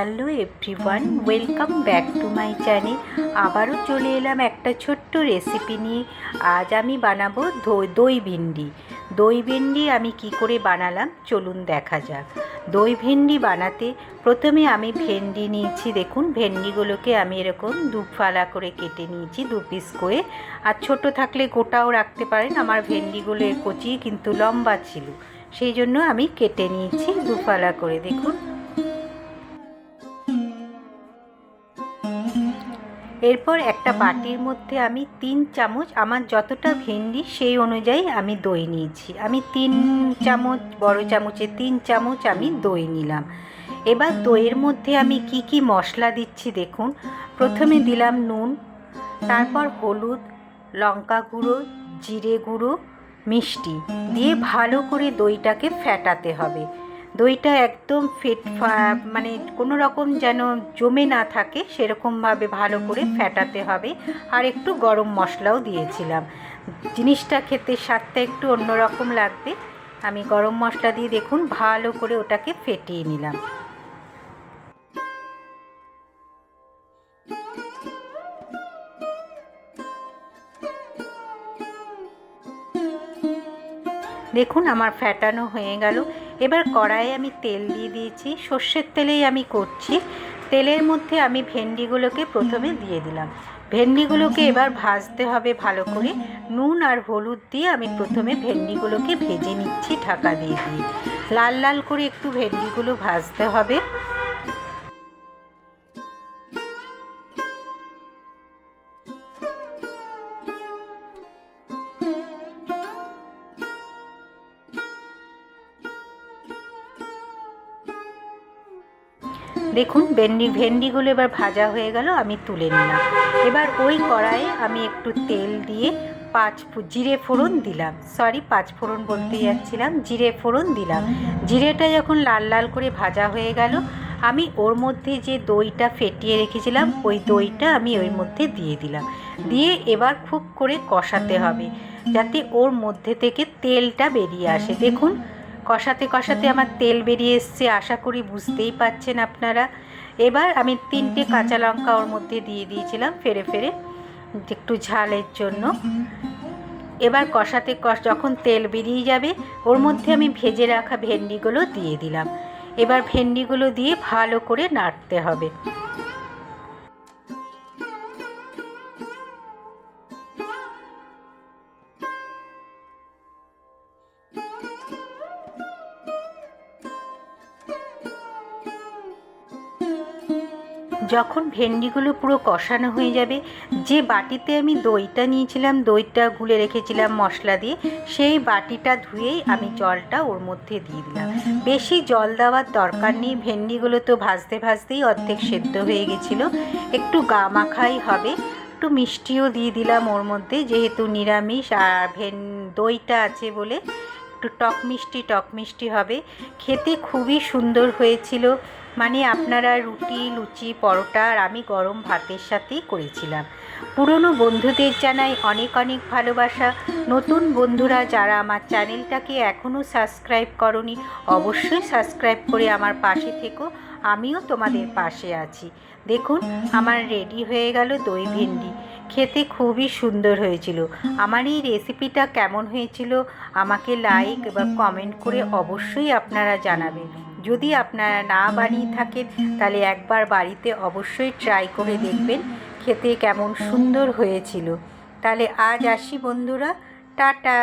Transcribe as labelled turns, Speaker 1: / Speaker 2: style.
Speaker 1: Hello everyone, welcome back to my channel. আবারও চলে এলাম একটা ছোট্ট রেসিপি নিয়ে। আজ আমি বানাবো দই ভিন্ডি। দই ভিন্ডি আমি কি করে বানালাম? চলুন দেখা যাক। দই ভেন্ডি বানাতে প্রথমে আমি ভেন্ডি নিয়েছি। দেখুন, ভেন্ডিগুলোকে আমি এরকম দু ফালা করে কেটে নিয়েছি, দু পিস করে। আর ছোট থাকলে গোটাও রাখতে পারেন। আমার ভেন্ডিগুলো কচি কিন্তু লম্বা ছিল। সেই জন্য আমি কেটে নিয়েছি দু ফালা করে। দেখুন এরপর একটা বাটির মধ্যে আমি তিন চামচ আমার যতটা ভেন্ডি সেই অনুযায়ী আমি দই নিয়েছি। আমি তিন চামচ, বড় চামচে তিন চামচ আমি দই নিলাম। এবার দইয়ের মধ্যে আমি কি কি মশলা দিচ্ছি দেখুন। প্রথমে দিলাম নুন, তারপর হলুদ, লঙ্কা গুঁড়ো, জিরে গুঁড়ো, মিষ্টি। দিয়ে ভালো করে দইটাকে ফ্যাটাতে হবে। দইটা একদম ফেট মানে কোনো রকম যেন জমে না থাকে, সেরকমভাবে ভালো করে ফ্যাটাতে হবে। আর একটু গরম মশলাও দিয়েছিলাম। জিনিসটা খেতে স্বাদটা একটু অন্যরকম লাগবে। আমি গরম মশলা দিয়ে দেখুন, ভালো করে ওটাকে ফেটিয়ে নিলাম। দেখুন, আমার ফ্যাটানো হয়ে গেল। এবার কড়াইয়ে আমি তেল দিয়ে দিয়েছি। সর্ষের তেলেই আমি করছি। তেলের মধ্যে আমি ভেন্ডিগুলোকে প্রথমে দিয়ে দিলাম। ভেন্ডিগুলোকে এবার ভাজতে হবে ভালো করে। নুন আর হলুদ দিয়ে আমি প্রথমে ভেন্ডিগুলোকে ভেজে নিচ্ছি ঢাকা দিয়ে দিয়ে। লাল লাল করে একটু ভেন্ডিগুলো ভাজতে হবে। দেখুন, ভেন্ডি, ভেন্ডিগুলো এবার ভাজা হয়ে গেল, আমি তুলে নিলাম। এবার ওই কড়াইয়ে আমি একটু তেল দিয়ে পাঁচ জিরে ফোড়ন দিলাম। সরি পাঁচ ফোড়ন বলতে যাচ্ছিলাম, জিরে ফোড়ন দিলাম। জিরেটা যখন লাল লাল করে ভাজা হয়ে গেল, আমি ওর মধ্যে যে দইটা ফেটিয়ে রেখেছিলাম, ওই দইটা আমি ওর মধ্যে দিয়ে দিলাম। দিয়ে এবার খুব করে কষাতে হবে, যাতে ওর মধ্যে থেকে তেলটা বেরিয়ে আসে। দেখুন কষাতে কষাতে আমার তেল বেরিয়ে এসছে আশা করি বুঝতেই পাচ্ছেন আপনারা। এবার আমি তিনটে কাঁচা লঙ্কা ওর মধ্যে দিয়ে দিয়েছিলাম ফেরে ফেরে একটু ঝালের জন্য। এবার কষাতে কষ যখন তেল বেরিয়ে যাবে ওর মধ্যে আমি ভেজে রাখা ভেন্ডিগুলো দিয়ে দিলাম। এবার ভেন্ডিগুলো দিয়ে ভালো করে নাড়তে হবে। যখন ভেন্ডিগুলো পুরো কষানো হয়ে যাবে, যে বাটিতে আমি দইটা নিয়েছিলাম, দইটা গুলে রেখেছিলাম মশলা দিয়ে, সেই বাটিটা ধুয়েই আমি জলটা ওর মধ্যে দিয়ে দিলাম। বেশি জল দেওয়ার দরকার নেই, ভেন্ডিগুলো তো ভাজতে ভাজতেই অর্ধেক সেদ্ধ হয়ে গেছিল। একটু গা মাখাই হবে, একটু মিষ্টিও দিয়ে দিলাম ওর মধ্যে, যেহেতু নিরামিষ আর ভেন, দইটা আছে বলে একটু টক মিষ্টি টক মিষ্টি হবে। খেতে খুবই সুন্দর হয়েছিল। মানে আপনারা রুটি, লুচি, পরোটা আর আমি গরম ভাতের সাথেই করেছিলাম। পুরনো বন্ধুদের জানাই অনেক অনেক ভালোবাসা। নতুন বন্ধুরা যারা আমার চ্যানেলটাকে এখনও সাবস্ক্রাইব করনি, অবশ্যই সাবস্ক্রাইব করে আমার পাশে থেকো। আমিও তোমাদের পাশে আছি। দেখুন, আমার রেডি হয়ে গেল দই ভেন্ডি। খেতে খুবই সুন্দর হয়েছিল। আমার এই রেসিপিটা কেমন হয়েছিল, আমাকে লাইক বা কমেন্ট করে অবশ্যই আপনারা জানাবেন। যদি আপনারা না বানিয়ে থাকেন তাহলে একবার বাড়িতে অবশ্যই ট্রাই করে দেখবেন, খেতে কেমন সুন্দর হয়েছিল। তাহলে আজ আসি বন্ধুরা, টাটা।